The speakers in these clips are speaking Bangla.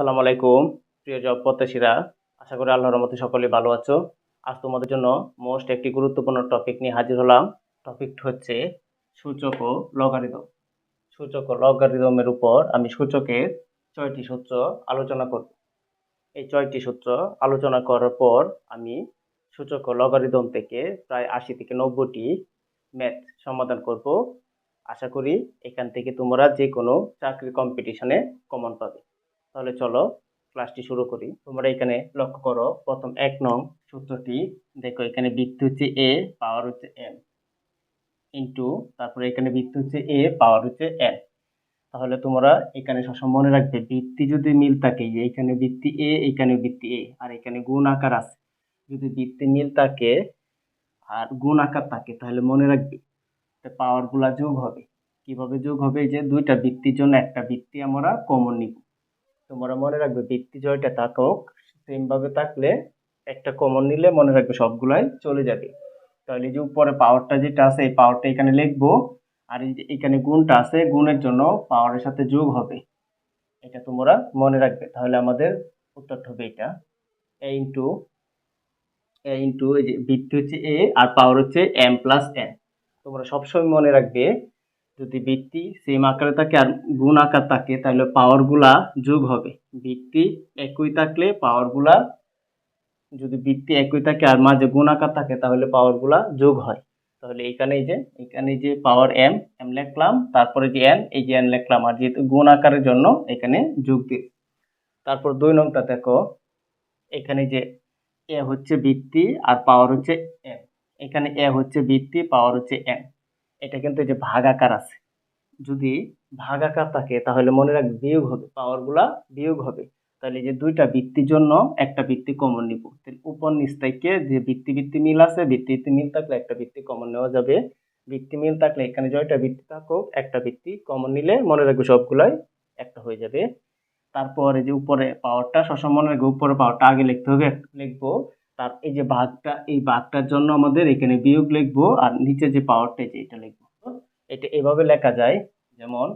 আসসালামু আলাইকুম, প্রিয় জব প্রত্যাশীরা। আশা করি আল্লাহর রহমতে সকলে ভালো আছো। আজ তোমাদের জন্য মোস্ট একটি গুরুত্বপূর্ণ টপিক নিয়ে হাজির হলাম। টপিকটা হচ্ছে সূচক ও লগারিদম। সূচক ও লগারিদমের উপর আমি সূচকের ছয়টি সূত্র আলোচনা করব। এই ছয়টি সূত্র আলোচনা করার পর আমি সূচক ও লগারিদম থেকে প্রায় আশি থেকে নব্বইটি ম্যাথ সমাধান করব। আশা করি এখান থেকে তোমরা যে কোনো চাকরি কম্পিটিশনে কমন পাবে। তাহলে চলো ক্লাসটি শুরু করি। তোমরা এখানে লক্ষ্য করো, প্রথম এক নং সূত্রটি, দেখো এখানে বৃত্তি হচ্ছে এ পাওয়ার হচ্ছে এম ইন্টু তারপরে এখানে বৃত্তি হচ্ছে এ পাওয়ার হচ্ছে এন তাহলে তোমরা এখানে সবসময় মনে রাখবে বৃত্তি যদি মিল থাকে, যে এখানে বৃত্তি এ এইখানে বৃত্তি এ আর এখানে গুণ আকার আছে। যদি বৃত্তি মিল থাকে, আর গুণ আকার থাকে, তাহলে মনে রাখবে পাওয়ারগুলা যোগ হবে। কীভাবে যোগ হবে? যে দুইটা বৃত্তির জন্য একটা বৃত্তি আমরা কমন নিব। তোমরা মনে রাখবে বৃত্তি জয়টা থাকুক সেম ভাবে থাকলে একটা কমন নিলে মনে রাখবে সবগুলাই চলে যাবে। তাহলে যে উপরে পাওয়ারটা যেটা আছে, এই পাওয়ারটা এখানে লিখব, আর এই যে এখানে গুণটা আছে, গুণের জন্য পাওয়ারের সাথে যোগ হবে। এটা তোমরা মনে রাখবে। তাহলে আমাদের উত্তরটা হবে এটা। এ ইন্টু এ ইন্টু এই যে বৃত্তি হচ্ছে এ আর পাওয়ার হচ্ছে এম প্লাস এন তোমরা সবসময় মনে রাখবে যদি বৃত্তি সেম আকারে থাকে আর গুণ আকার থাকে, তাহলে পাওয়ারগুলা যোগ হবে। বৃত্তি একই থাকলে পাওয়ারগুলা যদি বৃত্তি একই থাকে আর মাঝে গুণ আকার থাকে, তাহলে পাওয়ারগুলা যোগ হয়। তাহলে এখানে যে এখানে যে পাওয়ার এম এম লিখলাম, তারপরে যে এন এই যে এন লিখলাম, আর যেহেতু গুণ আকারের জন্য এখানে যোগ দিই। তারপর দুই নংটা দেখো, এখানে যে এ হচ্ছে বৃত্তি আর পাওয়ার হচ্ছে এম এখানে এ হচ্ছে বৃত্তি পাওয়ার হচ্ছে এম এটা কিন্তু যে ভাগ আকার আছে। যদি ভাগ আকার থাকে, তাহলে মনে রাখবে বিয়োগ হবে পাওয়ারগুলা বিয়োগ হবে। তাহলে যে দুইটা বৃত্তির জন্য একটা বৃত্তি কমন নিব। তাহলে উপর নিচ থেকে যে বৃত্তি বৃত্তি মিল আছে, বৃত্তি বৃত্তি মিল থাকলে একটা বৃত্তি কমন নেওয়া যাবে। বৃত্তি মিল থাকলে এখানে জয়টা বৃত্তি থাকুক, একটা বৃত্তি কমন নিলে মনে রাখবে সবগুলাই একটা হয়ে যাবে। তারপরে যে উপরে পাওয়ারটা সবসময় মনে রাখবে উপরে পাওয়ারটা আগে লিখতে হবে, লিখব। তার এই যে ভাগটা এই ভাগটার জন্য আমাদের এখানে বিয়োগ লিখব আর নিচে যে পাওয়ারটা যে এটা লিখব। এটা এভাবে লেখা যায়, যেমন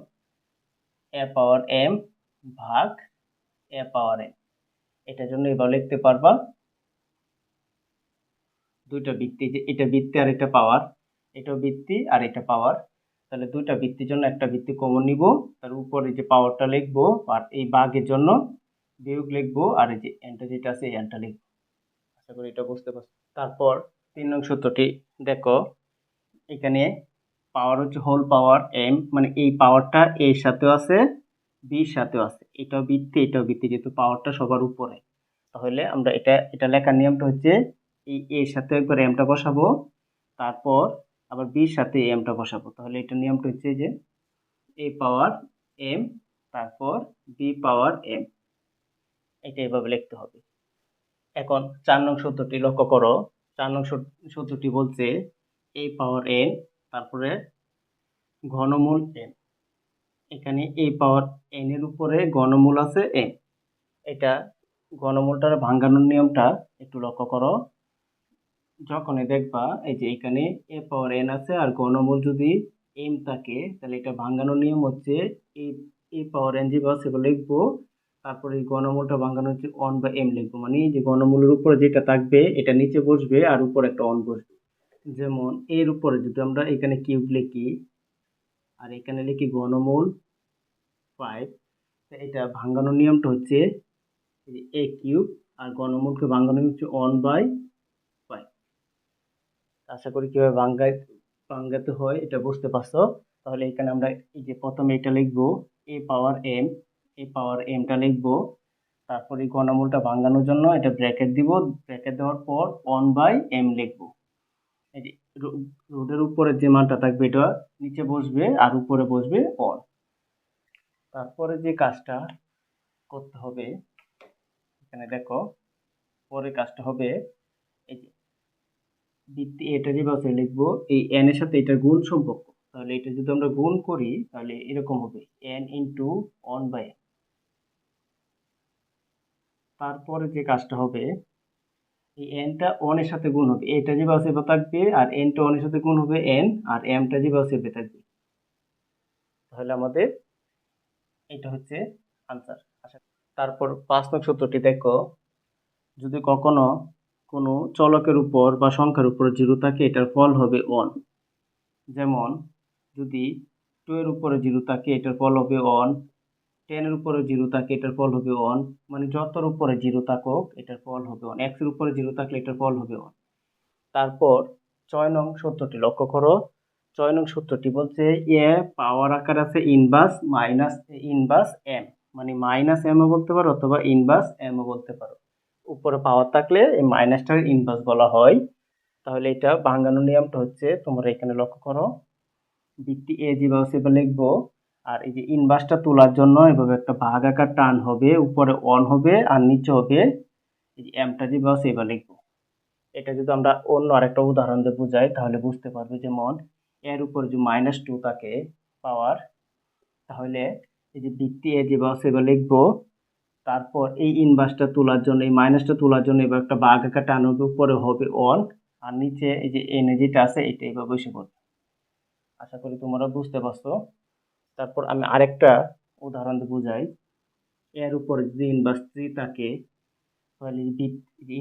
এ পাওয়ার এম ভাগ এ পাওয়ার এম এটার জন্য এভাবে লিখতে পারবা দুইটা বৃত্তি, যে এটা বৃত্তি আর এটা পাওয়ার এটাও বৃত্তি আর এটা পাওয়ার তাহলে দুইটা বৃত্তির জন্য একটা বৃত্তি কমন নিব, তার উপরে যে পাওয়ারটা লিখব আর এই বাঘের জন্য বিয়োগ লিখব আর এই যে এনটা যেটা আছে, এই এনটা লিখব। আশা করি এটা বুঝতে পারছ। তারপর তিন নং সূত্রটি, দেখো, এখানে পাওয়ার হচ্ছে হোল পাওয়ার এম মানে এই পাওয়ারটা এর সাথেও আছে বির সাথেও আছে। এটাও বৃত্তি এটাও বৃত্তি, যেহেতু পাওয়ারটা সবার উপরে। তাহলে আমরা এটা এটা লেখার নিয়মটা হচ্ছে এই এর সাথে একবার এমটা বসাবো, তারপর আবার বির সাথে এমটা বসাবো। তাহলে এটা নিয়মটা হচ্ছে যে এ পাওয়ার এম তারপর বি পাওয়ার এম এটা এভাবে লিখতে হবে। এখন চার নং সূত্রটি লক্ষ্য করো। চার নং সূত্রটি বলছে এ পাওয়ার এন তারপরে ঘনমূল এন এখানে এ পাওয়ার এন এর উপরে ঘনমূল আছে এন এটা ঘনমূলটার ভাঙ্গানোর নিয়মটা একটু লক্ষ্য করো। যখনই দেখবা, এই যে এখানে এ পাওয়ার এন আছে আর ঘনমূল যদি এম থাকে, তাহলে এটা ভাঙ্গানোর নিয়ম হচ্ছে এ পাওয়ার এন যেভাবে সেগুলো লিখব। তারপরে এই ঘনমূলটা ভাঙানো হচ্ছে অন বা এম লিখব। মানে যে ঘনমূলের উপরে যেটা থাকবে, এটা নিচে বসবে আর উপরে একটা অন বসবে। যেমন এর উপরে যদি আমরা এখানে কিউব লিখি আর এখানে লিখি ঘনমূল ফাইভ এটা ভাঙানোর নিয়মটা হচ্ছে এ কিউব আর ঘনমূলকে ভাঙানো হচ্ছে অন বাই ফাইভ আশা করি কীভাবে ভাঙ্গাই ভাঙ্গাতে হয় এটা বুঝতে পারছ? তাহলে এখানে আমরা এই যে প্রথমে এটা লিখব এ পাওয়ার এম এই পাওয়ার এমটা লিখব। তারপর এই ঘনমূলটা ভাঙানোর জন্য এটা ব্র্যাকেট দিব। ব্র্যাকেট দেওয়ার পর অন বাই এম লিখব। রোডের উপরে যে মানটা থাকবে এটা নিচে বসবে আর উপরে বসবে অন তারপরে যে কাজটা করতে হবে, এখানে দেখো, পরে কাজটা হবে, এই যে বৃত্তি এটা যেভাবে লিখব, এই এন এর সাথে এটা গুণ সম্পর্ক। তাহলে এটা যদি আমরা গুণ করি, তাহলে এরকম হবে N into on by N তারপরে যে কাজটা হবে, এই এনটা ওয়ানের সাথে গুণ হবে। এটা যেভাবে সেভাবে থাকবে আর এনটা ওয়ানের সাথে গুণ হবে এন আর এমটা যেভাবে সেভাবে থাকবে। তাহলে আমাদের এটা হচ্ছে আনসার আশা তারপর পাঁচ নং সূত্রটি দেখো। যদি কখনো কোনো চলকের উপর বা সংখ্যার উপর জিরো থাকে, এটার ফল হবে অন যেমন যদি টু এর উপরে জিরো থাকে, এটার ফল হবে অন টেনের উপরে জিরো থাকে, এটার ফল হবে অন মানে যতর উপরে জিরো থাকুক, এটার ফল হবে অন এক্সের উপরে জিরো থাকলে এটার ফল হবে অন তারপর ছয় নং সূত্রটি লক্ষ্য করো, ছয় নং সূত্রটি বলছে এ পাওয়ার আকার আছে ইনভার্স মাইনাস ইনভার্স এম মানে মাইনাস এমও বলতে পারো অথবা ইনভার্স এমও বলতে পারো। উপরে পাওয়ার থাকলে এই মাইনাসটার ইনভার্স বলা হয়। তাহলে এটা ভাঙানোর নিয়মটা হচ্ছে, তোমরা এখানে লক্ষ্য করো ভিত্তি এ যেভাবে সেভাবে লিখব আর এই যে ইনভার্সটা তোলার জন্য এভাবে একটা ভাগ আকার টান হবে, উপরে অন হবে আর নিচে হবে, এই যে এমটা যেভাবে সেভাবে লিখব। এটা যদি আমরা অন্য আরেকটা উদাহরণ দিয়ে বুঝাই, তাহলে বুঝতে পারবে যেমন, এর উপর যে মাইনাস টু থাকে পাওয়ার তাহলে এই যে ভিত্তি এ যেভাবে সেভাবে লিখব। তারপর এই ইনভার্সটা তোলার জন্য, এই মাইনাসটা তোলার জন্য এবার একটা বাঘ আকার টান হবে, উপরে হবে অন আর নিচে এই যে এনার্জিটা আছে, এটা এভাবে বসে পড়বে। আশা করি তোমরা বুঝতে পারছ। তারপর আমি আরেকটা উদাহরণ দিয়ে বুঝাই। এর উপরে যদি ইনভার্স থাকে, তাহলে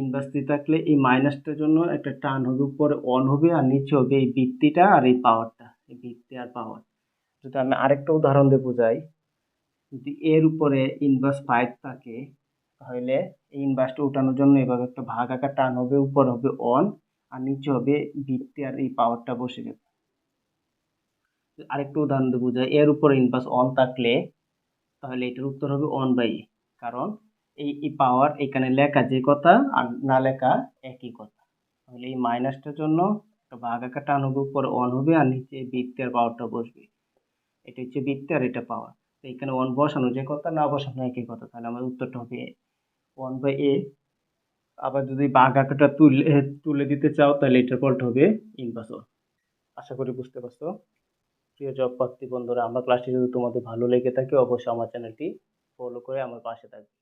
ইনভার্স থাকলে এই মাইনাসটার জন্য একটা টান হবে, উপরে অন হবে আর নিচে হবে এই বৃত্তিটা আর এই পাওয়ারটা, এই বৃত্তি আর পাওয়ার। যদি আমি আরেকটা উদাহরণ দিয়ে বুঝাই, যদি এর উপরে ইনভার্স ফাইভ থাকে, তাহলে এই ইনভার্সটা উঠানোর জন্য এভাবে একটা ভাগ আকার টান হবে, উপর হবে অন আর নিচে হবে বৃত্তি আর এই পাওয়ারটা বসে যাবে আরেকটা উদাহরণ দিয়ে বোঝায় এর উপরে ইনভার্স অন থাকলে তাহলে এটার উত্তর হবে অন বাই কারণ এই পাওয়ার এখানে লেখা যে কথা আর না লেখা একই কথা। তাহলে এই মাইনাসটার জন্য ভাগ আকার টান হবে, উপরে অন হবে আর নিচে বৃত্তের পাওয়ারটা বসবে। এটা হচ্ছে বৃত্তি আর এটা পাওয়ার তো এখানে অন বসানো যে কথা, না বসানো একই কথা। তাহলে আমার উত্তরটা হবে ওয়ান বাই এ আবার যদি বাঘ আঁকাটা তুলে তুলে দিতে চাও তাহলে এটার ফলটা হবে ইনভার্স আশা করি বুঝতে পারছ। প্রিয় জব প্রার্থী বন্ধুরা, আমার ক্লাসটি যদি তোমাদের ভালো লেগে থাকে, অবশ্যই আমার চ্যানেলটি ফলো করে আমার পাশে থাকবে।